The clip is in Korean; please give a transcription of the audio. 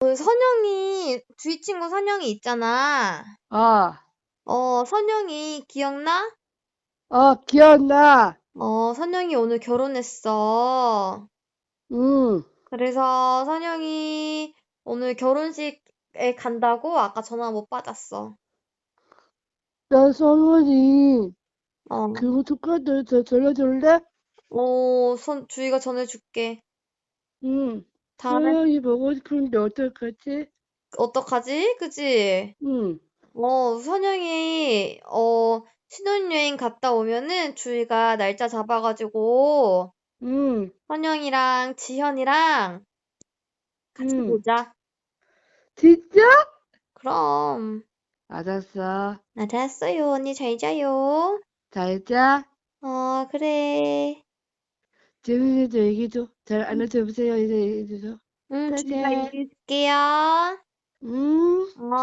그 선영이, 주희 친구 선영이 있잖아. 어, 어, 선영이 기억나? 어, 기억나. 어, 선영이 오늘 결혼했어. 응, 그래서 선영이 오늘 결혼식에 간다고 아까 전화 못 받았어. 나 선원이 어, 그거 축하들 저 전해줄래? 어, 선, 주희가 전해줄게. 응, 다음에 선영이 보고 싶은데 어떡하지? 어떡하지? 그지? 응, 어, 선영이, 어, 신혼여행 갔다 오면은 주희가 날짜 잡아가지고 응, 선영이랑 지현이랑 같이 응. 보자. 진짜? 그럼. 알았어. 알았어요. 언니 잘 자요. 잘 자. 어, 그래. 재민이도 얘기해줘. 잘 안아줘보세요. 이제 얘기해줘. 응, 주희가 그래. 얘기해줄게요. 응, 어. 응.